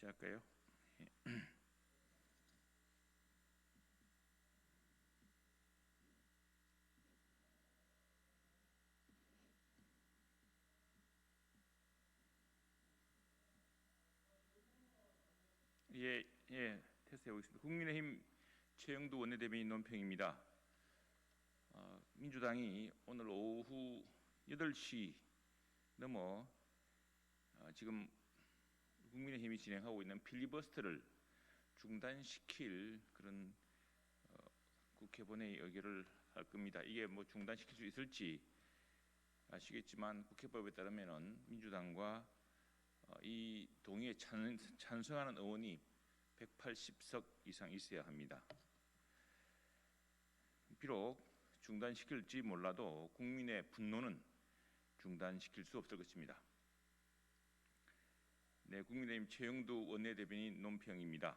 시작할까요? 예, 예, 테스트해 보겠습니다. 국민의힘 최영두 원내대변인 논평입니다. 어, 민주당이 오늘 오후 8시 넘어 어, 지금 국민의힘이 진행하고 있는 필리버스터를 중단시킬 그런 어, 국회 본회의 의결을 할 겁니다. 이게 뭐 중단시킬 수 있을지 아시겠지만 국회법에 따르면은 민주당과 어, 이 동의에 찬, 찬성하는 의원이 180석 이상 있어야 합니다. 비록 중단시킬지 몰라도 국민의 분노는 중단시킬 수 없을 것입니다. 네, 국민의힘 최영두 원내대변인 논평입니다.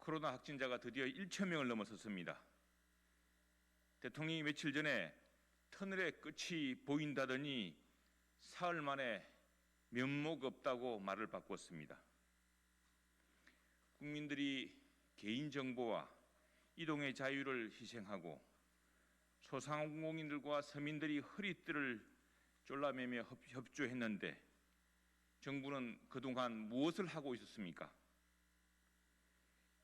코로나 확진자가 드디어 1천 명을 넘어섰습니다. 대통령이 며칠 전에 터널의 끝이 보인다더니 사흘 만에 면목 없다고 말을 바꿨습니다. 국민들이 개인 정보와 이동의 자유를 희생하고 소상공인들과 서민들이 허리띠를 졸라매며 협- 협조했는데 정부는 그동안 무엇을 하고 있었습니까?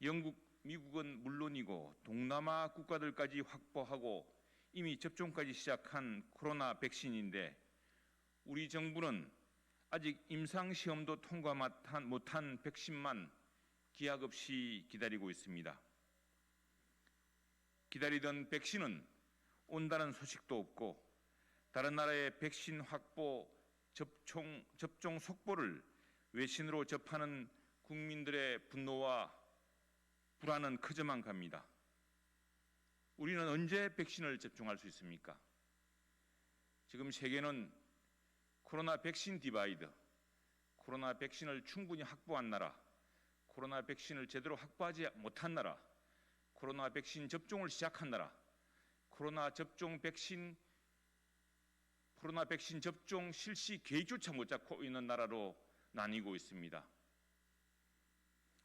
영국, 미국은 물론이고 동남아 국가들까지 확보하고 이미 접종까지 시작한 코로나 백신인데 우리 정부는 아직 임상 시험도 통과 못한, 백신만 기약 없이 기다리고 있습니다. 기다리던 백신은 온다는 소식도 없고 다른 나라의 백신 확보 접종, 접종 속보를 외신으로 접하는 국민들의 분노와 불안은 커져만 갑니다. 우리는 언제 백신을 접종할 수 있습니까? 지금 세계는 코로나 백신 디바이드, 코로나 백신을 충분히 확보한 나라, 코로나 백신을 제대로 확보하지 못한 나라, 코로나 백신 접종을 시작한 나라, 코로나 접종 백신 코로나 백신 접종 실시 계획조차 못 잡고 있는 나라로 나뉘고 있습니다.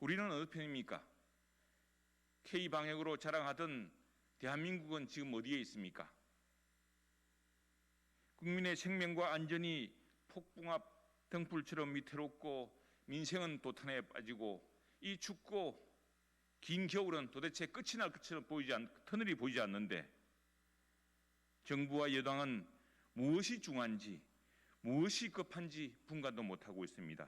우리는 어느 편입니까? K 방역으로 자랑하던 대한민국은 지금 어디에 있습니까? 국민의 생명과 안전이 폭풍압 등불처럼 위태롭고 민생은 도탄에 빠지고 이 춥고 긴 겨울은 도대체 끝이 날 것처럼 보이지 않, 터널이 보이지 않는데 정부와 여당은 무엇이 중요한지 무엇이 급한지 분간도 못하고 있습니다.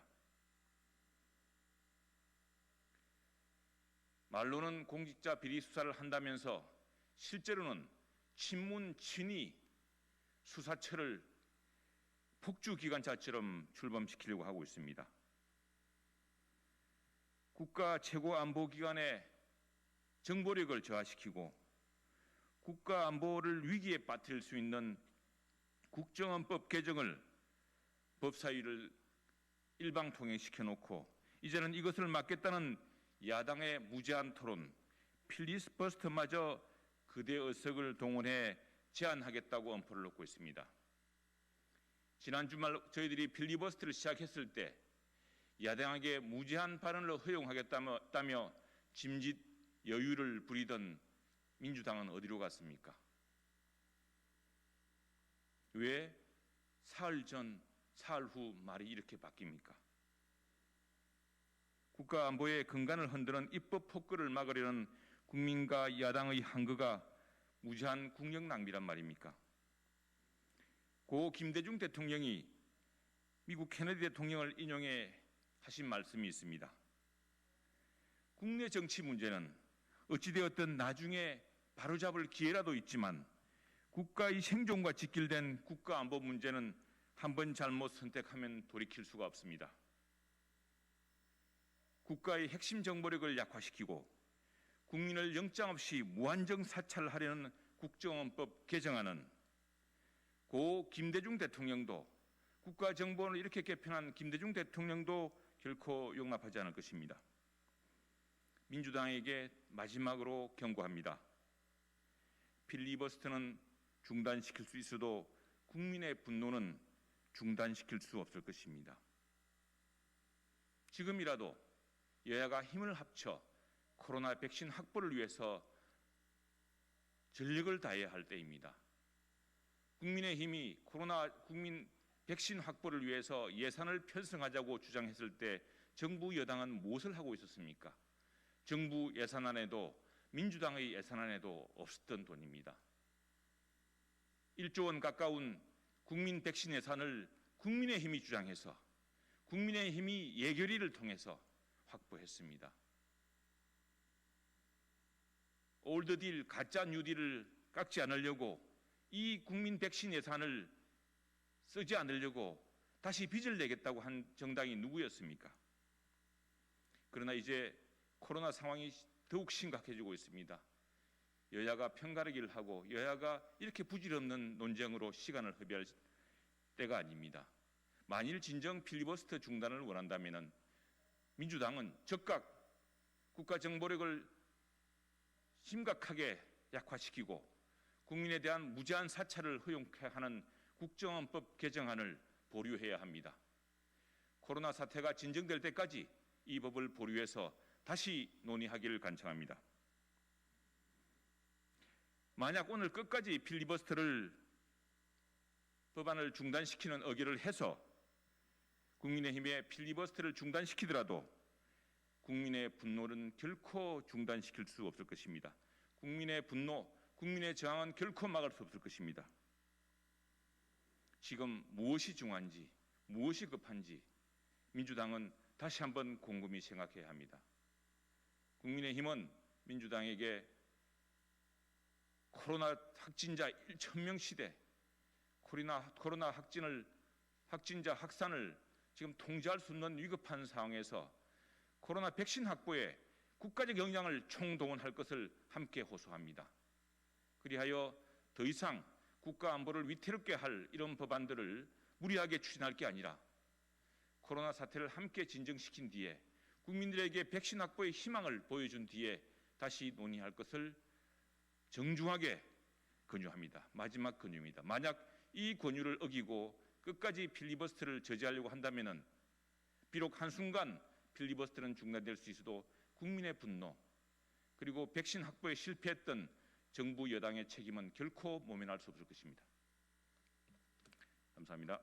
말로는 공직자 비리 수사를 한다면서 실제로는 친문 친위 수사처를 폭주 기관차처럼 출범시키려고 하고 있습니다. 국가 최고 안보 기관의 정보력을 저하시키고 국가 안보를 위기에 빠뜨릴 수 있는 국정원법 개정을 법사위를 일방 통행시켜 놓고 이제는 이것을 막겠다는 야당의 무제한 토론 필리스버스터마저 그대 의석을 동원해 제안하겠다고 엄포를 놓고 있습니다. 지난 주말 저희들이 필리버스터를 시작했을 때 야당에게 무제한 발언을 허용하겠다며 짐짓 여유를 부리던 민주당은 어디로 갔습니까? 왜 사흘 전, 사흘 후 말이 이렇게 바뀝니까? 국가 안보의 근간을 흔드는 입법 폭거를 막으려는 국민과 야당의 한거가 무제한 국력 낭비란 말입니까? 고 김대중 대통령이 미국 케네디 대통령을 인용해 하신 말씀이 있습니다. 국내 정치 문제는 어찌되었든 나중에 바로잡을 기회라도 있지만 국가의 생존과 직결된 국가 안보 문제는 한 번 잘못 선택하면 돌이킬 수가 없습니다. 국가의 핵심 정보력을 약화시키고 국민을 영장 없이 무한정 사찰하려는 국정원법 개정안은 고 김대중 대통령도 국가 정보원을 이렇게 개편한 김대중 대통령도 결코 용납하지 않을 것입니다. 민주당에게 마지막으로 경고합니다. 필리버스터는 중단시킬 수 있어도 국민의 분노는 중단시킬 수 없을 것입니다. 지금이라도 여야가 힘을 합쳐 코로나 백신 확보를 위해서 전력을 다해야 할 때입니다. 국민의 힘이 코로나 국민 백신 확보를 위해서 예산을 편성하자고 주장했을 때 정부 여당은 무엇을 하고 있었습니까? 정부 예산안에도 민주당의 예산안에도 없었던 돈입니다. 1조 원 가까운 국민 백신 예산을 국민의힘이 주장해서 국민의힘이 예결위를 통해서 확보했습니다. 올드딜 가짜 뉴딜을 깎지 않으려고 이 국민 백신 예산을 쓰지 않으려고 다시 빚을 내겠다고 한 정당이 누구였습니까? 그러나 이제 코로나 상황이 더욱 심각해지고 있습니다. 여야가 편가르기를 하고 여야가 이렇게 부질없는 논쟁으로 시간을 허비할 때가 아닙니다. 만일 진정 필리버스터 중단을 원한다면 민주당은 즉각 국가 정보력을 심각하게 약화시키고 국민에 대한 무제한 사찰을 허용케 하는 국정원법 개정안을 보류해야 합니다. 코로나 사태가 진정될 때까지 이 법을 보류해서 다시 논의하기를 간청합니다. 만약 오늘 끝까지 필리버스터를 법안을 중단시키는 의결을 해서 국민의힘의 필리버스터를 중단시키더라도 국민의 분노는 결코 중단시킬 수 없을 것입니다. 국민의 분노, 국민의 저항은 결코 막을 수 없을 것입니다. 지금 무엇이 중요한지, 무엇이 급한지 민주당은 다시 한번 곰곰이 생각해야 합니다. 국민의힘은 민주당에게 코로나 확진자 1천명 시대, 코로나, 코로나 확진을 확진자 확산을 지금 통제할 수 없는 위급한 상황에서 코로나 백신 확보에 국가적 역량을 총동원할 것을 함께 호소합니다. 그리하여 더 이상 국가 안보를 위태롭게 할 이런 법안들을 무리하게 추진할 게 아니라 코로나 사태를 함께 진정시킨 뒤에 국민들에게 백신 확보의 희망을 보여준 뒤에 다시 논의할 것을 정중하게 권유합니다. 마지막 권유입니다. 만약 이 권유를 어기고 끝까지 필리버스터를 저지하려고 한다면은 비록 한순간 필리버스터는 중단될 수 있어도 국민의 분노 그리고 백신 확보에 실패했던 정부 여당의 책임은 결코 모면할 수 없을 것입니다. 감사합니다.